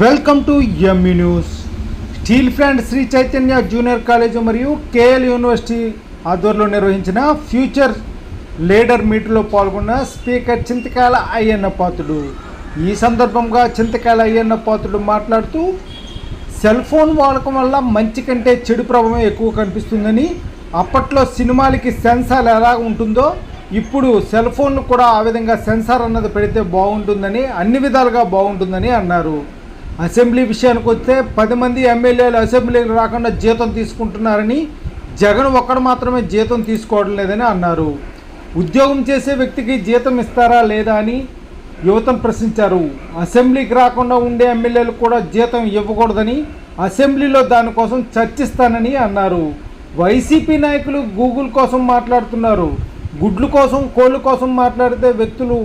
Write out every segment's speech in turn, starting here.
Welcome to ME news steel plant Shri Chaitanya junior college మరియు KL university ఆధ్వర్యంలో నిర్వహించిన future leader మీట్లో పాల్గొన్న స్పీకర్ చింతకాయల అయ్యన్న పాత్రుడు. ఈ సందర్భంగా చింతకాయల అయ్యన్న పాత్రుడు మాట్లాడుతూ సెల్ ఫోన్ వాడకం వల్ల మంచి కంటే చెడు ప్రభావం ఎక్కువ కనిపిస్తుందని అప్పట్లో సినిమాలకి సెన్సార్ ఎలా ఉంటుందో ఇప్పుడు సెల్ ఫోన్లు కూడా ఆ విధంగా సెన్సార్ అన్నది పెడితే బాగుంటుందని అన్ని విధాలుగా బాగుంటుందని అన్నారు. అసెంబ్లీ విషయానికి వస్తే పది మంది ఎమ్మెల్యేలు అసెంబ్లీకి రాకుండా జీతం తీసుకుంటున్నారని జగన్ ఒక్కడు మాత్రమే జీతం తీసుకోవడం లేదని అన్నారు. ఉద్యోగం చేసే వ్యక్తికి జీతం ఇస్తారా లేదా అని యువతను ప్రశ్నించారు. అసెంబ్లీకి రాకుండా ఉండే ఎమ్మెల్యేలు కూడా జీతం ఇవ్వకూడదని అసెంబ్లీలో దానికోసం చర్చిస్తానని అన్నారు. వైసీపీ నాయకులు గూగుల్ కోసం మాట్లాడుతున్నారు. గుడ్లు కోసం కోళ్ళ కోసం మాట్లాడితే వ్యక్తులు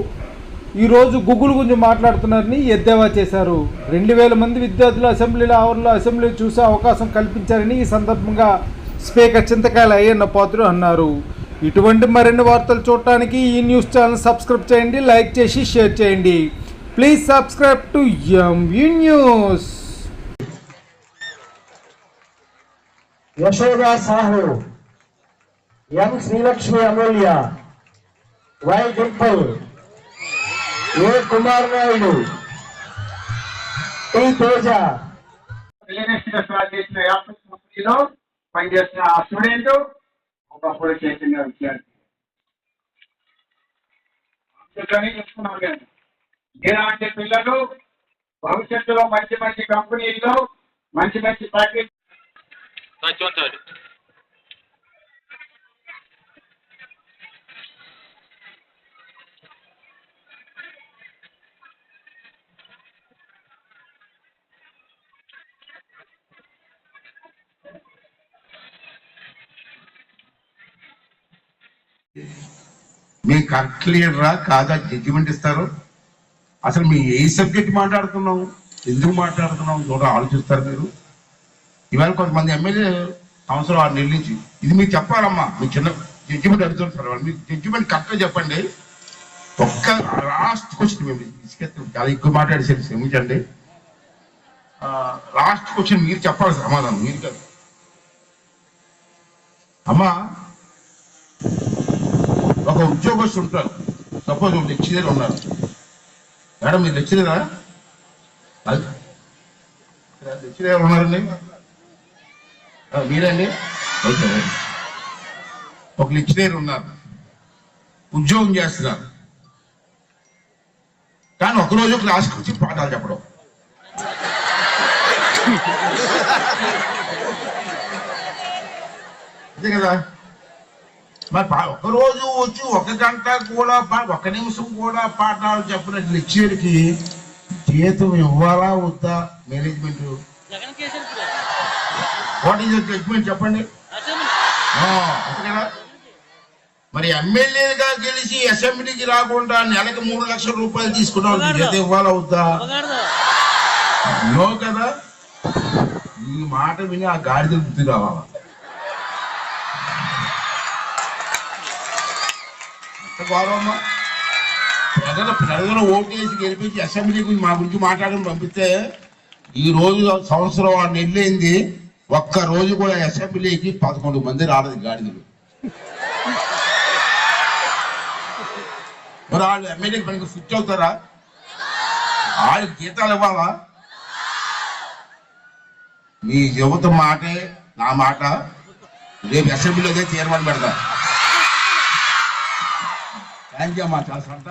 ఈరోజు గూగుల్ గురించి మాట్లాడుతున్నారని ఎద్దేవా చేశారు. రెండు వేల మంది విద్యార్థులు అసెంబ్లీలో ఆవరణలో అసెంబ్లీ చూసే అవకాశం కల్పించారని ఈ సందర్భంగా స్పీకర్ చింతకాయల అయ్యన్న పాత్రుడు అన్నారు. ఇటువంటి మరిన్ని వార్తలు చూడటానికి ఈ న్యూస్ ఛానల్ సబ్స్క్రైబ్ చేయండి లైక్ చేసి షేర్ చేయండి. Please subscribe to MV news Yashoda Sahu M Srilakshmi Amulya Y Dimple A Kumar Naidu? T Teja? చేసిన కంపెనీలో పనిచేస్తున్న ఆ స్టూడెంట్? ఒకప్పుడు చైతన్య విద్యార్థి. అందుకని చెప్తున్నాను నేను. ఇలాంటి పిల్లలు భవిష్యత్తులో మంచి మంచి కంపెనీల్లో మంచి మంచి ప్యాకేజ్ మీకు కరెక్ట్ రా కాదా జడ్జిమెంట్ ఇస్తారు? అసలు మీ ఏ సబ్జెక్ట్ మాట్లాడుతున్నాం ఎందుకు మాట్లాడుతున్నాం చూడ ఆలోచిస్తారు మీరు. ఇవాళ కొంతమంది ఎమ్మెల్యే సంవత్సరం ఆరు నెలల నుంచి ఇది మీకు చెప్పాలమ్మా మీ చిన్న జడ్జిమెంట్ అడుగుతున్నారు వాళ్ళు. మీకు జడ్జిమెంట్ కరెక్ట్గా చెప్పండి. ఒక్క లాస్ట్ క్వశ్చన్ మేము తీసుకెళ్తాం చాలా ఎక్కువ మాట్లాడేసారు క్షమించండి. లాస్ట్ క్వశ్చన్ మీరు చెప్పాలి సమాధానం మీరు కాదు అమ్మా ఒక ఉద్యోగస్తు ఉంటారు సపోజ్ ఒక లెక్చరర్ ఉన్నారు మేడం మీరు లెక్చరరా? లెక్చరర్ ఉన్నారండి. మీరండి? ఓకే ఒక లెక్చరర్ ఉన్నారు. ఉద్యోగం చేస్తున్నారు. కానీ ఒకరోజు క్లాస్కి వచ్చి పాఠాలు చెప్పడం. అంతే కదా? మరి రోజు వచ్చి ఒక గంట కూడా ఒక నిమిషం కూడా పాఠాలు చెప్పిన లెక్చర్కి జీతం ఇవ్వాలా వద్దా? మేనేజ్మెంట్ వాట్ ఈస్ జడ్జ్మెంట్ చెప్పండి. మరి ఎమ్మెల్యేగా గెలిచి అసెంబ్లీకి రాకుండా నెలకు మూడు లక్షల రూపాయలు తీసుకున్న జీతం ఇవ్వాలా వద్దా? నో కదా? ఈ మాట విని ఆ గాడిద బుద్ధి కావాలా? గౌరవమ్మా ప్రజల ప్రజలు ఓటేసి గెలిపించి అసెంబ్లీ గురించి మా గురించి మాట్లాడడం పంపిస్తే ఈ రోజు సంవత్సరం ఆ నెల్లైంది ఒక్క రోజు కూడా అసెంబ్లీకి పదకొండు మంది రాలేదు గాడిదలు. మరి వాళ్ళు ఎమ్మెల్యేకి పనికి స్విచ్ అవుతారా? వాళ్ళకి జీతాలు ఇవ్వాలా? మీ యువత మాటే నా మాట. రేపు అసెంబ్లీలో తీర్మానం పెడతా. థ్యాంక్ యూ అమ్మా చాలా సంతోషం